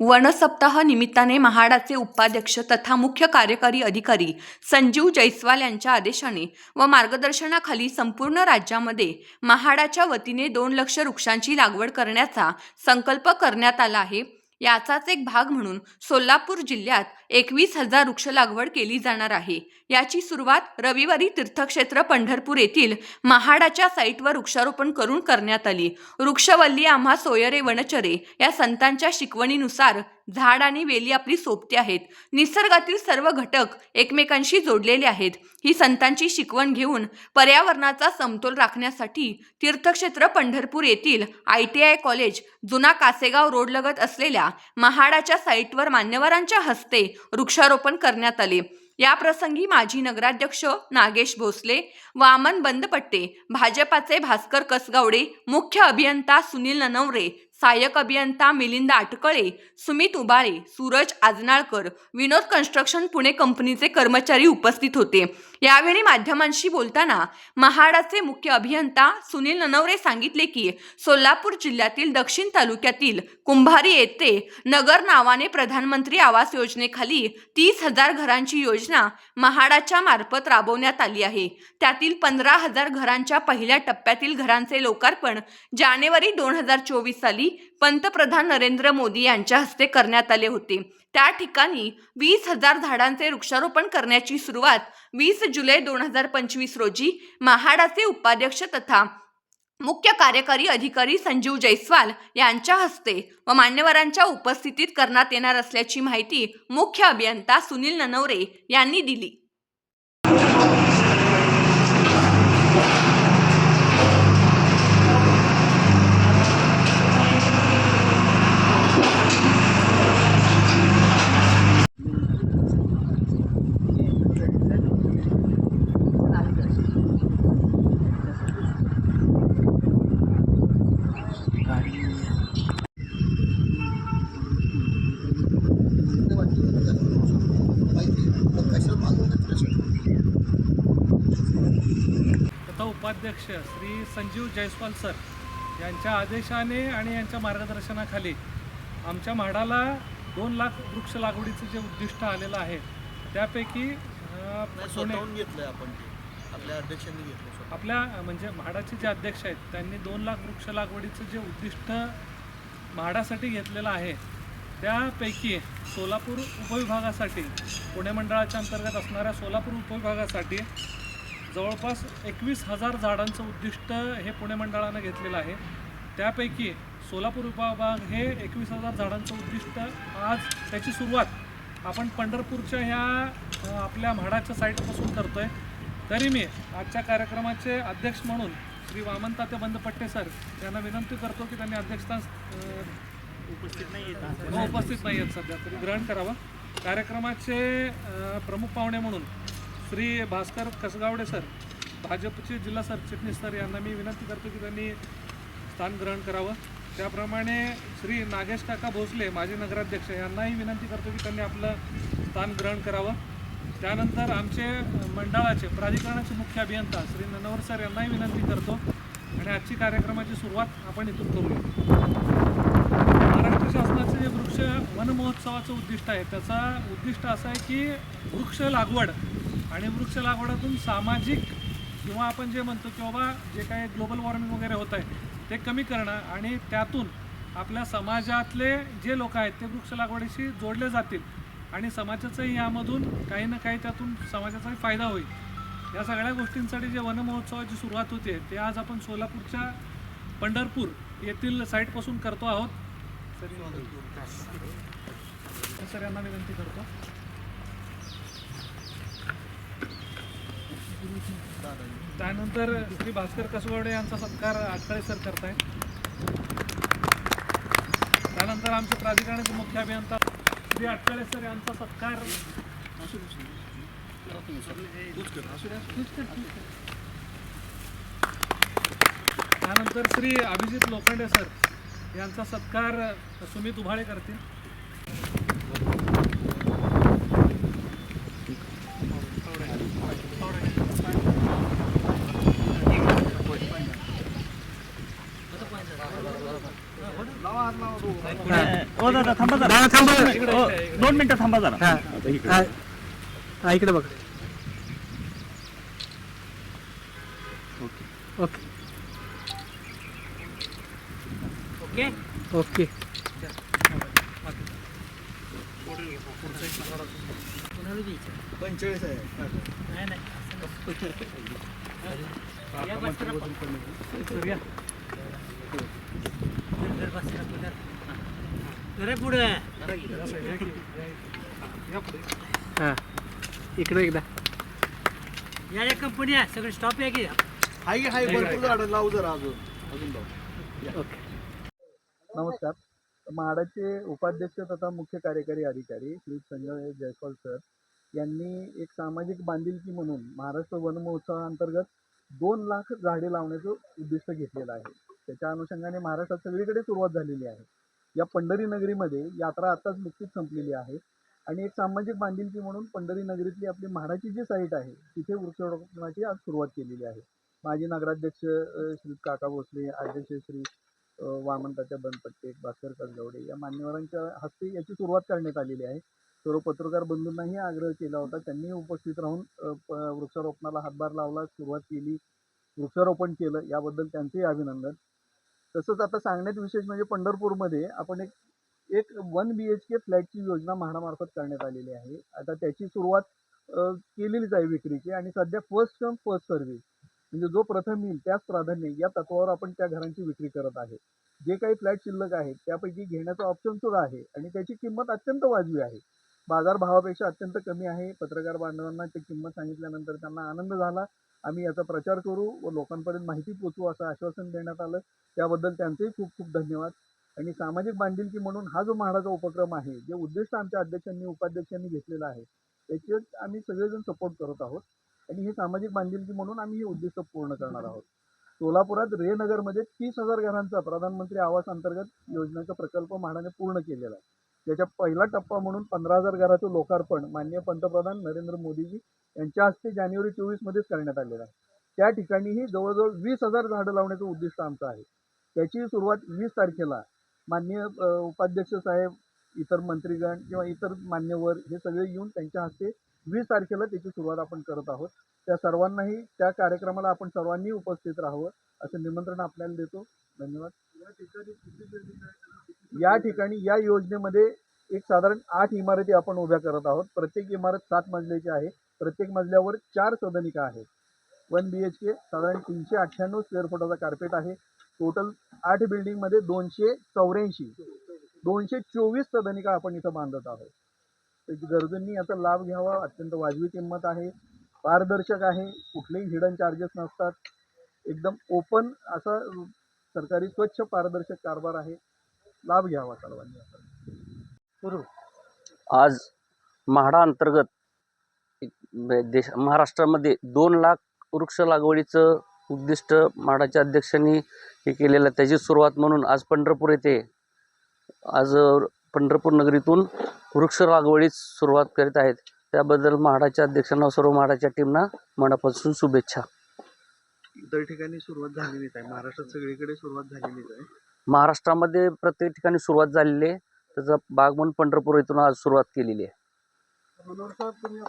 वनसप्ताह निमित्ताने महाडाचे उपाध्यक्ष तथा मुख्य कार्यकारी अधिकारी संजीव जैस्वाल यांच्या आदेशाने व मार्गदर्शनाखाली संपूर्ण राज्यामध्ये महाडाच्या वतीने दोन लक्ष वृक्षांची लागवड करण्याचा संकल्प करण्यात आला आहे. याचाच एक भाग म्हणून सोलापूर जिल्ह्यात एकवीस हजार वृक्ष लागवड केली जाणार आहे. याची सुरुवात रविवारी तीर्थक्षेत्र पंढरपूर येथील महाडाच्या साईटवर वृक्षारोपण करून करण्यात आली. वृक्षवल्ली आम्हा सोयरे वनचरे या संतांच्या शिकवणीनुसार झाड आणि वेली आपली सोबती आहेत. निसर्गातील सर्व घटक एकमेकांशी जोडलेले आहेत. ही संतांची शिकवण घेऊन पर्यावरणाचा समतोल राखण्यासाठी तीर्थक्षेत्र पंढरपूर येथील आय टी आय कॉलेज जुना कासेगाव रोडलगत असलेल्या महाडाच्या साईटवर मान्यवरांच्या हस्ते वृक्षारोपण करण्यात आले. या प्रसंगी माजी नगराध्यक्ष नागेश भोसले वामन बंदपट्टे भाजपाचे भास्कर कसगावडे मुख्य अभियंता सुनील ननवरे सहाय्यक अभियंता मिलिंद आटकळे सुमित उबाळे सूरज आजनाळकर विनोद कन्स्ट्रक्शन पुणे कंपनीचे कर्मचारी उपस्थित होते. यावेळी माध्यमांशी बोलताना महाडाचे मुख्य अभियंता सुनील ननवरे सांगितले की सोलापूर जिल्ह्यातील दक्षिण तालुक्यातील कुंभारी येथे नगर नावाने प्रधानमंत्री आवास योजनेखाली तीस हजार घरांची योजना महाडाच्या मार्फत राबवण्यात आली आहे. त्यातील पंधरा हजार घरांच्या पहिल्या टप्प्यातील घरांचे लोकार्पण जानेवारी दोन हजार चोवीस साली पंतप्रधान नरेंद्र मोदी यांच्या हस्ते करण्यात आले होते. त्या ठिकाणी वीस हजार झाडांचे वृक्षारोपण करण्याची सुरुवात वीस जुलै दोन हजार पंचवीस रोजी महाडाचे उपाध्यक्ष तथा मुख्य कार्यकारी अधिकारी संजीव जैस्वाल यांच्या हस्ते व मान्यवरांच्या उपस्थितीत करण्यात येणार असल्याची माहिती मुख्य अभियंता सुनील ननवरे यांनी दिली तथा उपाध्यक्ष श्री संजीव जयस्वाल सर यांच्या आदेशाने आणि यांच्या मार्गदर्शनाखाली आमच्या म्हाडाला दोन लाख वृक्ष लागवडीचं जे उद्दिष्ट आलेलं आहे त्यापैकी स्वतःहून घेतलंय आपण ते. आपल्या अध्यक्षांनी घेतलं स्वतः आपल्या म्हणजे म्हाडाचे जे अध्यक्ष आहेत त्यांनी दोन लाख वृक्ष लागवडीचं जे उद्दिष्ट म्हाडासाठी घेतलेलं आहे त्यापैकी सोलापूर उपविभागासाठी पुणे मंडळाच्या अंतर्गत असणाऱ्या सोलापूर उपविभागासाठी जवळपास एकवीस हजार झाडांचं उद्दिष्ट हे पुणे मंडळानं घेतलेलं आहे. त्यापैकी सोलापूर विभाग हे एकवीस हजार झाडांचं उद्दिष्ट आज त्याची सुरुवात आपण पंढरपूरच्या ह्या आपल्या म्हाडाच्या साईटपासून करतो आहे तरी मी आजच्या कार्यक्रमाचे अध्यक्ष म्हणून श्री वामनताते बंदपट्टे सर यांना विनंती करतो की त्यांनी अध्यक्षस्थान अ, उपस्थित नाही उपस्थित नाही आहेत सध्या तरी. ग्रहण करावं. कार्यक्रमाचे प्रमुख पाहुणे म्हणून श्री भास्कर कसगावडे सर भाजपचे जिल्हा सरचिटणीस सर यांना मी विनंती करतो की त्यांनी स्थान ग्रहण करावं. त्याप्रमाणे श्री नागेश काका भोसले माजी नगराध्यक्ष यांनाही विनंती करतो की त्यांनी आपलं स्थान ग्रहण करावं. त्यानंतर आमचे मंडळाचे प्राधिकरणाचे मुख्य अभियंता श्री ननवर सर यांनाही विनंती करतो. आणि आजची कार्यक्रमाची सुरुवात आपण इथून करूया. महाराष्ट्र शासनाचे जे वृक्ष वनमहोत्सवाचं उद्दिष्ट आहे त्याचा उद्दिष्ट असं आहे की वृक्ष लागवड आणि वृक्ष लागवडातून सामाजिक किंवा आपण जे म्हणतो की बाबा जे काही ग्लोबल वॉर्मिंग वगैरे होत आहे ते कमी करणं आणि त्यातून आपल्या समाजातले जे लोक आहेत ते वृक्ष लागवडीशी जोडले जातील आणि समाजाचंही यामधून काही ना काही त्यातून समाजाचाही फायदा होईल. या सगळ्या गोष्टींसाठी जे वनमहोत्सवाची सुरुवात होते ते आज आपण सोलापूरच्या पंढरपूर येथील साईटपासून करतो आहोत. सर यांना विनंती करतो. त्यानंतर श्री भास्कर कसवाडे यांचा सत्कार आटकळे सर करताय त्यानंतर आमचे प्राधिकरणाचे मुख्य अभियंता श्री आटकळे सर यांचा सत्कार त्यानंतर श्री अभिजित लोखंडे सर यांचा सत्कार सुमित उभाळे करतील. ओ दादा थांबा जरा. थांबा ओ, दोन मिनिटं थांबा जरा हा हा, इकडे बघ ओके ओके ओके पंचेचाळीस आहे हा. इकडे एकदा. या या कंपनी आहे. सगळे स्टॉप आहे की? हाय हाय. भरपूर झाडं लावू जरा अजून. अजून लावू. ओके. नमस्कार. म्हाडाचे उपाध्यक्ष तथा मुख्य कार्यकारी अधिकारी श्री संजय जयस्वाल सर यांनी एक सामाजिक बांधिलकी म्हणून महाराष्ट्र वन महोत्सवाअंतर्गत दोन लाख झाडे लावण्याचं उद्दिष्ट घेतलेलं आहे. त्याच्या अनुषंगाने महाराष्ट्रात सगळीकडे सुरुवात झालेली आहे. या पंढरी नगरीमध्ये यात्रा आत्ताच नुकतीच संपलेली आहे. आणि एक सामाजिक बांधिलकी म्हणून पंढरी नगरीतली आपली म्हाडाची जी साईट आहे तिथे वृक्षारोपणाची आज सुरुवात केलेली आहे. माजी नगराध्यक्ष श्री काका भोसले अध्यक्ष श्री वामनताच्या बनपट्टे भास्कर कसगावडे या मान्यवरांच्या हस्ते याची सुरुवात करण्यात आलेली आहे. सर्व पत्रकार बंधूंनाही आग्रह केला होता त्यांनी उपस्थित राहून प- वृक्षारोपणाला हातभार लावला सुरुवात केली वृक्षारोपण केलं याबद्दल त्यांचेही अभिनंदन. तसंच आता सांगण्यात विशेष म्हणजे पंढरपूरमध्ये आपण एक एक वन बी एच के फ्लॅटची योजना म्हाडामार्फत करण्यात आलेली आहे. आता त्याची सुरुवात केलेली केलेलीच आहे विक्रीची आणि सध्या फर्स्ट कम फर्स्ट सर्व्हिस म्हणजे जो प्रथम येईल त्याच प्राधान्य या तत्वावर आपण त्या घरांची विक्री करत आहे. जे काही फ्लॅट शिल्लक आहेत त्यापैकी घेण्याचा ऑप्शन सुद्धा आहे आणि त्याची किंमत अत्यंत वाजवी आहे. बाजारभावापेक्षा अत्यंत कमी आहे. पत्रकार बांधवांना ती किंमत सांगितल्यानंतर त्यांना आनंद झाला. आम्ही याचा प्रचार करू व लोकांपर्यंत माहिती पोचवू असं आश्वासन देण्यात आलं. त्याबद्दल त्यांचेही खूप खूप धन्यवाद. आणि सामाजिक बांधिलकी म्हणून हा जो म्हाडाचा उपक्रम आहे जे उद्दिष्ट आमच्या अध्यक्षांनी उपाध्यक्षांनी घेतलेलं आहे त्याच्यात आम्ही सगळेजण सपोर्ट करत आहोत. आणि हे सामाजिक बांधिलकी म्हणून आम्ही हे उद्दिष्ट पूर्ण करणार आहोत. सोलापुरात रेनगरमध्ये तीस हजार घरांचा प्रधानमंत्री आवास अंतर्गत योजनेचा प्रकल्प म्हाडाने पूर्ण केलेला आहे. त्याच्या पहिला टप्पा म्हणून पंधरा हजार घराचं लोकार्पण माननीय पंतप्रधान नरेंद्र मोदीजी यांच्या हस्ते जानेवारी चोवीसमध्येच करण्यात आलेलं आहे. त्या ठिकाणीही जवळजवळ वीस हजार झाडं लावण्याचं उद्दिष्ट आमचं आहे. त्याची सुरुवात वीस तारखेला माननीय उपाध्यक्ष साहेब इतर मंत्रीगण किंवा इतर मान्यवर हे सगळे येऊन त्यांच्या हस्ते वीस तारखेला त्याची सुरुवात आपण करत आहोत. त्या सर्वांनाही त्या कार्यक्रमाला आपण सर्वांनी उपस्थित राहावं असं निमंत्रण आपल्याला देतो. धन्यवाद. या ठिकाणी या योजनेमध्ये एक साधारण आठ इमारती आपण उभ्या करत आहोत. प्रत्येक इमारत सात मजल्याची आहे. प्रत्येक मजल्यावर चार सदनिका आहेत. वन बी एच के साधारण तीनशे अठ्ठ्याण्णव स्क्वेअर फुटाचा कार्पेट आहे. टोटल आठ बिल्डिंगमध्ये दोनशे चौऱ्याऐंशी दोनशे चोवीस सदनिका आपण इथं बांधत आहोत. गरजूंनी याचा लाभ घ्यावा. अत्यंत वाजवी किंमत आहे. पारदर्शक आहे. कुठलेही हिडन चार्जेस नसतात. एकदम ओपन असा सरकारी स्वच्छ पारदर्शक कारभार आहे. लाभ घ्यावा सर्वांनी. आज म्हाडा अंतर्गत एक देश महाराष्ट्रामध्ये दोन लाख वृक्ष लागवडीचं उद्दिष्ट म्हाडाच्या अध्यक्षांनी हे केलेलं आहे. त्याची सुरुवात म्हणून आज पंढरपूर येथे आज पंढरपूर नगरीतून वृक्ष लागवडीस सुरुवात करीत आहेत. त्याबद्दल म्हाडाच्या अध्यक्षांना सर्व म्हाडाच्या टीमना मनापासून शुभेच्छा. इतर ठिकाणी सुरुवात झालेलीच आहे. महाराष्ट्रात सगळीकडे सुरुवात झालेलीच आहे. महाराष्ट्रामध्ये प्रत्येक ठिकाणी सुरुवात झालेली आहे. त्याचा भाग म्हणून पंढरपूर येथून आज सुरुवात केलेली आहे. मनोहर साहेब तुम्ही